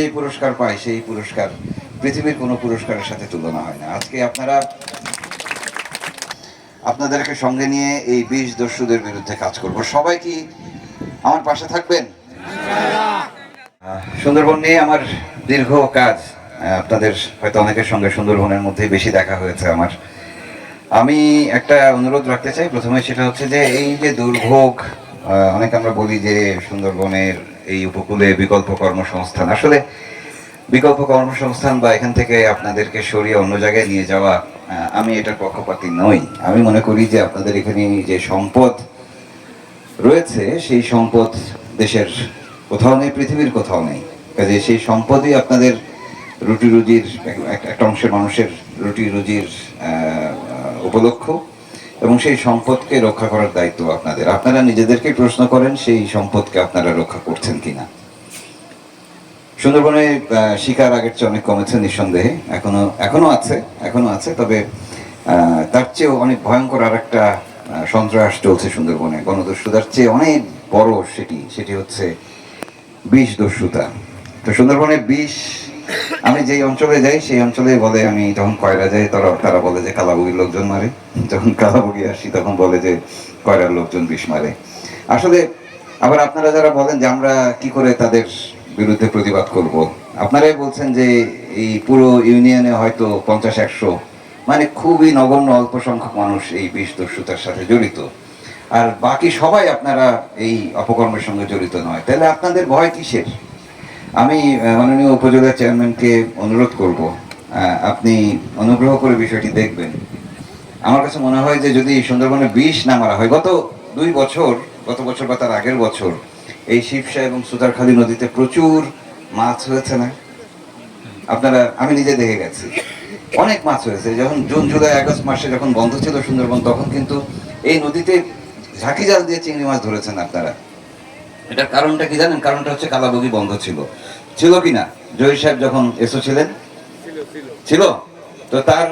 যেই পুরস্কার পাই সেই পুরস্কার পৃথিবীর কোনো পুরস্কারের সাথে তুলনা হয় না। আজকে আপনারা আপনাদেরকে সঙ্গে নিয়ে এই বিষ দস্যুদের বিরুদ্ধে কাজ করব। সবাই কি আমার পাশে থাকবেন? সুন্দরবন নিয়ে আমার দীর্ঘ কাজ। আপনাদের হয়তো অনেকের সঙ্গে সুন্দরবনের মধ্যেই বেশি দেখা হয়েছে আমার। আমি একটা অনুরোধ রাখতে চাই। প্রথমে সেটা হচ্ছে যে, এই যে দুর্ভোগ অনেক আমরা বলি যে সুন্দরবনের এই উপকূলে বিকল্প কর্মসংস্থান। আসলে বিকল্প কর্মসংস্থান বা এখান থেকে আপনাদেরকে সরিয়ে অন্য জায়গায় নিয়ে যাওয়া আমি এটার পক্ষপাতি নই। আমি মনে করি যে আপনাদের এখানে যে সম্পদ রয়েছে, সেই সম্পদ দেশের কোথাও নেই, পৃথিবীর কোথাও নেই। কাজে সেই সম্পদই আপনাদের রুটি রুজির এক- এক- একটা অংশের মানুষের রুটি রুজির উপলক্ষ। এবং সেই সম্পদকে রক্ষা করার দায়িত্ব আপনাদের। আপনারা নিজেদেরকে প্রশ্ন করেন, সেই সম্পদকে আপনারা রক্ষা করছেন কিনা। সুন্দরবনে শিকার আগের চেয়ে অনেক কমেছে নিঃসন্দেহে। এখনও এখনও আছে এখনও আছে, তবে তার চেয়েও অনেক ভয়ঙ্কর আর একটা সন্ত্রাস চলছে সুন্দরবনে। গণদস্যুতার চেয়ে অনেক বড় সেটি সেটি হচ্ছে বিষ দস্যুতা তো সুন্দরবনে বিষ আমি যেই অঞ্চলে যাই, সেই অঞ্চলে বলে, আমি যখন কয়রা যাই, তারা তারা বলে যে কালাবুগির লোকজন মারে। যখন কালাবুগি আসি, তখন বলে যে কয়রার লোকজন বিষ মারে। আসলে, আবার আপনারা যারা বলেন যে আমরা কি করে তাদের বিরুদ্ধে প্রতিবাদ করব, আপনারাই বলছেন যে এই পুরো ইউনিয়নে হয়তো পঞ্চাশ, একশো মানে খুবই নগণ্য অল্প সংখ্যক মানুষ এই বিষ দস্যুতার সাথে জড়িত। আর বাকি সবাই আপনারা এই অপকর্মের সঙ্গে জড়িত নয়। তাহলে আপনাদের ভয় কিসের? আমি মাননীয় উপজেলা চেয়ারম্যানকে অনুরোধ করব আপনি অনুগ্রহ করে বিষয়টি দেখবেন। আমার কাছে মনে হয় যে যদি সুন্দরবনে বিষ না মারা হয়, গত দুই বছর, গত বছর বা তার আগের বছর, এই শিবসা এবং সুতারখালী নদীতে প্রচুর মাছ হয়েছে না? আপনারা, আমি নিজে দেখে গেছি। অনেক মাছ হয়েছে। যখন জুন, জুলাই, আগস্ট মাসে যখন বন্ধ ছিল সুন্দরবন, তখন কিন্তু এই নদীতে ঝাঁকি জাল দিয়ে চিংড়ি মাছ ধরেছেন আপনারা। এটার কারণটা কি জানেন? কারণটা হচ্ছে কালাবগি বন্ধ ছিল। ছিল কি না জহির সাহেব যখন এসো ছিলেন? ছিল। তো তার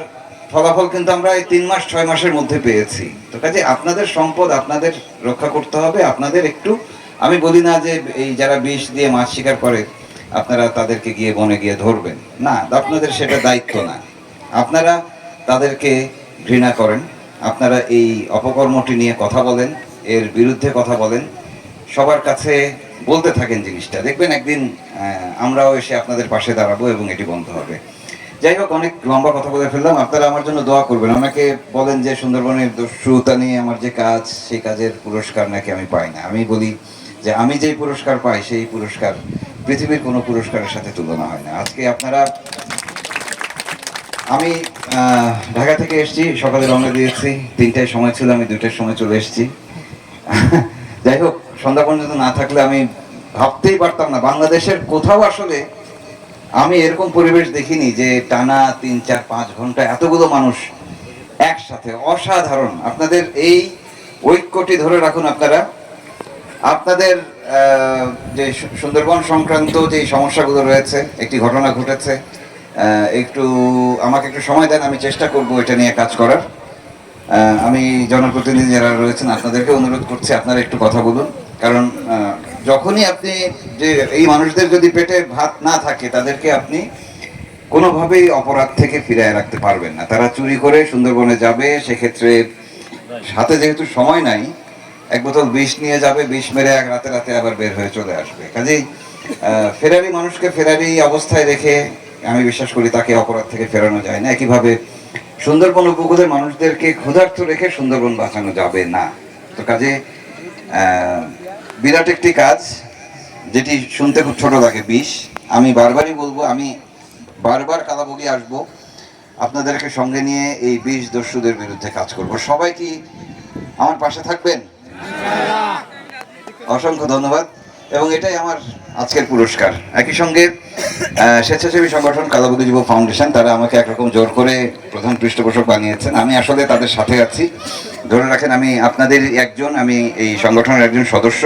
ফলাফল কিন্তু আমরা এই তিন মাস, ছয় মাসের মধ্যে পেয়েছি। তো কাজে আপনাদের সম্পদ আপনাদের রক্ষা করতে হবে, আপনাদের একটু, আমি বলি না যে এই যারা বিষ দিয়ে মাছ শিকার করে, আপনারা তাদেরকে গিয়ে বনে গিয়ে ধরবেন। না, আপনাদের সেটা দায়িত্ব না। আপনারা তাদেরকে ঘৃণা করেন। আপনারা এই অপকর্মটি নিয়ে কথা বলেন, এর বিরুদ্ধে কথা বলেন। সবার কাছে বলতে থাকেন জিনিসটা। দেখবেন একদিন আমরাও এসে আপনাদের পাশে দাঁড়াবো এবং এটি বন্ধ হবে। যাই হোক, অনেক লম্বা কথা বলে ফেললাম। আপনারা আমার জন্য দোয়া করবেন। আমাকে বলেন যে, সুন্দরবনের দস্যুতা নিয়ে আমার যে কাজ, সেই কাজের পুরস্কার নাকি আমি পাই না। আমি বলি যে, আমি যেই পুরস্কার পাই, সেই পুরস্কার পৃথিবীর কোনো পুরস্কারের সাথে তুলনা হয় না। আজকে আপনারা, আমি ঢাকা থেকে এসেছি, সকালে রওনা দিয়েছি। তিনটায় সময় ছিল, আমি দুইটার সময় চলে এসেছি। যাই হোক সন্ধ্যা পর্যন্ত না থাকলে আমি ভাবতেই পারতাম না। বাংলাদেশের কোথাও আসলে আমি এরকম পরিবেশ দেখিনি যে টানা তিন, চার, পাঁচ ঘণ্টা এতগুলো মানুষ একসাথে। অসাধারণ। আপনাদের এই ঐক্যটি ধরে রাখুন আপনারা। আপনাদের যে সুন্দরবন সংক্রান্ত যে সমস্যাগুলো রয়েছে, একটি ঘটনা ঘটেছে একটু আমাকে একটু সময় দেন, আমি চেষ্টা করব এটা নিয়ে কাজ করার। আমি জনপ্রতিনিধি যারা রয়েছেন, আপনাদেরকে অনুরোধ করছি, আপনারা একটু কথা বলুন। কারণ যখনই আপনি যে এই মানুষদের যদি পেটে ভাত না থাকে, তাদেরকে আপনি কোনোভাবেই অপরাধ থেকে ফিরায় রাখতে পারবেন না। তারা চুরি করে সুন্দরবনে যাবে, সেক্ষেত্রে হাতে যেহেতু সময় নাই, এক বোতল বিষ নিয়ে যাবে, বিষ মেরে এক রাতে রাতে আবার বের হয়ে চলে আসবে। কাজেই ফেরারি মানুষকে ফেরারি অবস্থায় রেখে আমি বিশ্বাস করি তাকে অপরাধ থেকে ফেরানো যায় না। একইভাবে সুন্দরবন উপকূলের মানুষদেরকে ক্ষুধার্ত রেখে সুন্দরবন বাঁচানো যাবে না। তো কাজে বিরাট একটি কাজ, যেটি শুনতে খুব ছোট লাগে, বিষ। আমি বারবারই বলব, আমি বারবার কালাবগি আসব। আপনাদেরকে সঙ্গে নিয়ে এই বিষ দস্যুদের বিরুদ্ধে কাজ করব। সবাই কি আমার পাশে থাকবেন? অসংখ্য ধন্যবাদ। এবং এটাই আমার আজকের পুরস্কার। একই সঙ্গে স্বেচ্ছাসেবী সংগঠন কালাবুদি যুব ফাউন্ডেশন, তারা আমাকে একরকম জোর করে প্রধান পৃষ্ঠপোষক বানিয়েছেন। আমি আসলে তাদের সাথে আছি। ধরে রাখেন, আমি আপনাদের একজন, আমি এই সংগঠনের একজন সদস্য।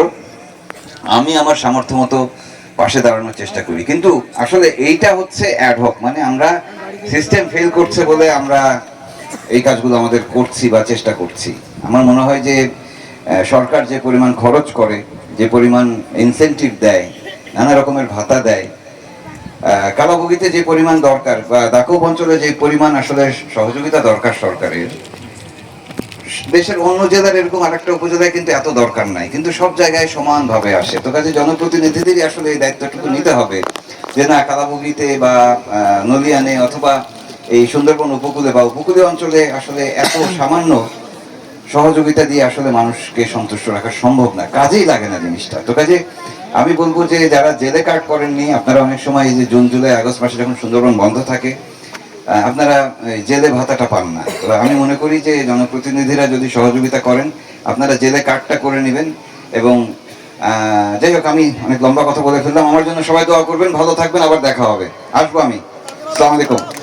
আমি আমার সামর্থ্য মতো পাশে দাঁড়ানোর চেষ্টা করি। কিন্তু আসলে এইটা হচ্ছে অ্যাডহক মানে আমরা সিস্টেম ফেল করছে বলে আমরা এই কাজগুলো আমাদের করছি বা চেষ্টা করছি। আমার মনে হয় যে সরকার যে পরিমাণ খরচ করে যে পরিমাণ ইনসেন্টিভ দেয় নানা রকমের ভাতা দেয় আহ, কালাবগিতে যে পরিমাণ দরকার বা দাকুব অঞ্চলে যে পরিমাণ আসলে সহযোগিতা দরকার সরকারের দেশের অন্য জেলার এরকম আরেকটা উপজেলায় কিন্তু এত দরকার নাই। কিন্তু সব জায়গায় সমানভাবে আসে। তো কাজে জনপ্রতিনিধিদেরই আসলে এই দায়িত্বটুকু নিতে হবে। যে না কালাবগিতে বা নলিয়ানে অথবা এই সুন্দরবন উপকূলে বা উপকূলীয় অঞ্চলে আসলে এত সামান্য সহযোগিতা দিয়ে আসলে মানুষকে সন্তুষ্ট রাখা সম্ভব না। কাজেই লাগে না জিনিসটা। তো কাজে আমি বলব যে, যারা জেলে কার্ড করেননি, আপনারা অনেক সময় এই যে জুন, জুলাই, আগস্ট মাসে যখন সুন্দরবন বন্ধ থাকে আপনারা জেলে ভাতাটা পান না। আমি মনে করি যে জনপ্রতিনিধিরা যদি সহযোগিতা করেন, আপনারা জেলে কার্ডটা করে নেবেন এবং যাই হোক, আমি অনেক লম্বা কথা বলে ফেললাম। আমার জন্য সবাই দোয়া করবেন, ভালো থাকবেন, আবার দেখা হবে। আসব আমি। আসসালামু আলাইকুম।